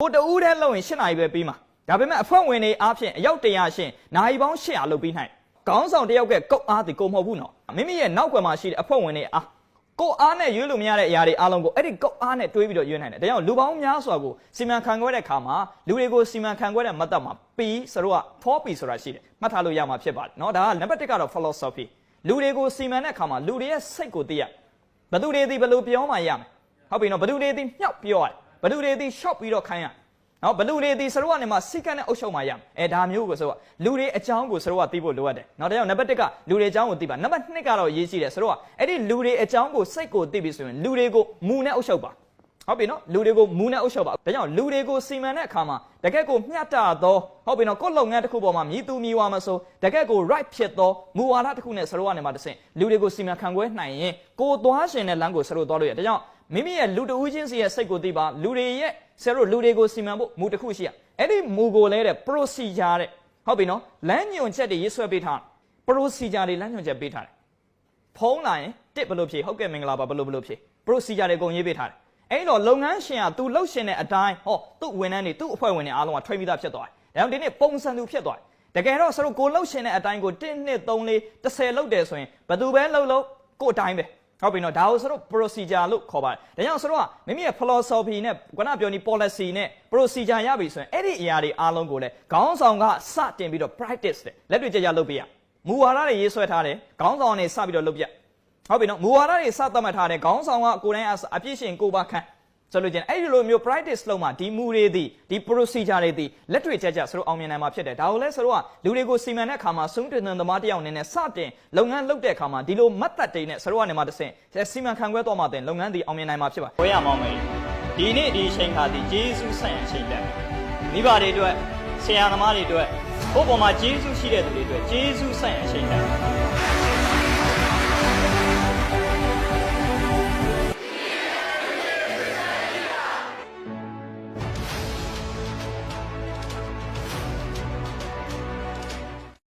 ဟိုတဦးတည်းလောက်ရင်၈နာရီပဲပြီးမှာဒါပေမဲ့အဖွဲ့ဝင်တွေအားဖြင့်အယောက်100ရှင်နာရီပေါင်း800လောက်ပြီးနိုင်ခေါင်းဆောင်တယောက်ကကုတ်အားဒီကိုမဟုတ်ဘူးနော်မိမိရဲ့နောက်ကွယ်မှာရှိတဲ့အဖွဲ့ဝင်တွေအားကိုအားနဲ့ရွေးလို့မရတဲ့အရာတွေအားလုံးကိုအဲ့ဒီကုတ်အားနဲ့တွေးပြီးတော့ရွေးနိုင်တယ်ဒါကြောင့်လူပေါင်းများစွာကိုစီမံခန့်ခွဲတဲ့အခါမှာလူတွေကိုစီမံခန့်ခွဲတဲ့မသက်မှာ P ဆိုတော့ 4P ဆိုတာရှိတယ်မှတ်ထားလို့ရမှာဖြစ်ပါတယ်နော်ဒါကနံပါတ်1ကတော့ philosophy လူတွေကိုစီမံတဲ့အခါမှာလူတွေရဲ့စိတ်ကိုသိရဘသူတွေသိဘလို့ပြောမှရမယ်ဟုတ်ပြီနော်ဘသူတွေသိမြောက်ပြောရတယ် ဘသူတွေဒီ shop ပြီးတော့ခိုင်းရနော်ဘလူတွေဒီစရုပ်ကနေမှစိတ်ကနဲ့အုပ်ချုပ်မှရမယ်အဲဒါမျိုးကိုဆိုတော့လူတွေအကြောင်းကိုစရုပ်ကသိဖို့လိုအပ်တယ်နော်ဒါကြောင့်နံပါတ်1ကလူတွေအကြောင်းကိုသိပါနံပါတ်2ကတော့ရေးရှိတယ်စရုပ်ကအဲ့ဒီလူတွေအကြောင်းကိုစိတ်ကိုသိပြီဆိုရင်လူတွေကိုမူနဲ့အုပ်ချုပ်ပါဟုတ်ပြီနော်လူတွေကိုမူနဲ့အုပ်ချုပ်ပါဒါကြောင့်လူတွေကိုစီမံတဲ့အခါမှာတကယ့်ကိုမျှတသောဟုတ်ပြီနော်ကိုယ့်လုပ်ငန်းတစ်ခုပေါ်မှာမြည်သူမြည်ဝါမဆိုတကယ့်ကို right ဖြစ်သောမူဝါဒတစ်ခုနဲ့စရုပ်ကနေမှတစ်ဆင့်လူတွေကိုစီမံခန့်ခွဲနိုင်ရင်ကိုသွားရှင်တဲ့လမ်းကိုစရုပ်သွားလို့ရတယ်ဒါကြောင့် မိမိရဲ့လူတဦးချင်းစီရဲ့စိတ်ကိုသိပါလူတွေရဲ့ဆရာတို့လူတွေကိုစီမံဖို့မူတစ်ခုရှိရအဲ့ဒီမူကိုလဲတဲ့ procedure တဲ့ဟုတ်ပြီနော်လမ်းညွန်ချက်တွေရေးဆွဲပေးထား procedure တွေလမ်းညွန်ချက်ပေးထားတယ်ဖုံးလာရင်တစ်ဘယ်လိုဖြေဟုတ်ကဲ့မင်္ဂလာပါဘယ်လိုဘယ်လိုဖြေ procedure တွေအကုန်ရေးပေးထားတယ်အဲ့တော့လုပ်ငန်းရှင်က तू လှုပ်ရှင်တဲ့အတိုင်းဟောသူ့ဝန်ထမ်းတွေသူ့အဖွဲ့ဝင်တွေအားလုံးကထွေးပြီးသားဖြစ်သွားတယ်ဒါကြောင့်ဒီနေ့ပုံစံသူဖြစ်သွားတယ်တကယ်တော့ဆရာတို့ကိုလှုပ်ရှင်တဲ့အတိုင်းကို1 2 3 4 10လှုပ်တယ်ဆိုရင်ဘယ်သူပဲလှုပ်လှုပ်ကို့အတိုင်းပဲ ဟုတ်ပြီနော်ဒါကိုဆိုတော့ procedure လို့ခေါ်ပါတယ်ဒါကြောင့်ဆိုတော့မိမိရဲ့ philosophy နဲ့ခုနပြောနေ policy နဲ့ procedure ရပြီဆိုရင်အဲ့ဒီအရာတွေအားလုံးကိုလည်းခေါင်းဆောင်ကစတင်ပြီးတော့ practice တယ်လက်တွေ့ကြကြလုပ်ပြရမူဝါဒတွေရေးဆွဲထားတယ်ခေါင်းဆောင်ကနေစပြီးတော့လုပ်ပြဟုတ်ပြီနော်မူဝါဒတွေစသတ်မှတ်ထားတယ်ခေါင်းဆောင်ကကိုယ်တိုင်အပြည့်ရှင်ကိုပါခန့် ဆိုလို့ချင်းအဲ့ဒီလိုမျိုး practice လုပ်မှဒီမူတွေဒီဒီ procedure တွေဒီလက်တွေ့ကြကြဆိုတော့အောင်မြင်နိုင်မှာဖြစ်တယ်ဒါကိုလည်းဆိုတော့လူတွေကိုစီမံတဲ့အခါမှာစုံတင်သမားတယောက်အနေနဲ့စတင်လုပ်ငန်းလုပ်တဲ့အခါမှာဒီလိုမတ်သက်တွေနဲ့ဆိုတော့ကနေမှတစ်ဆင့်စီမံခန့်ခွဲတော့မှတင်လုပ်ငန်းဒီအောင်မြင်နိုင်မှာဖြစ်ပါဝဲရမောင်းမယ်ဒီနေ့ဒီအချိန်ခါဒီဂျေဇုဆိုင်အချိန်တက်မိဘတွေအတွက်ဆရာသမားတွေအတွက်ဘုရားပေါ်မှာဂျေဇုရှိတဲ့သူတွေအတွက်ဂျေဇုဆိုင်အချိန်တက်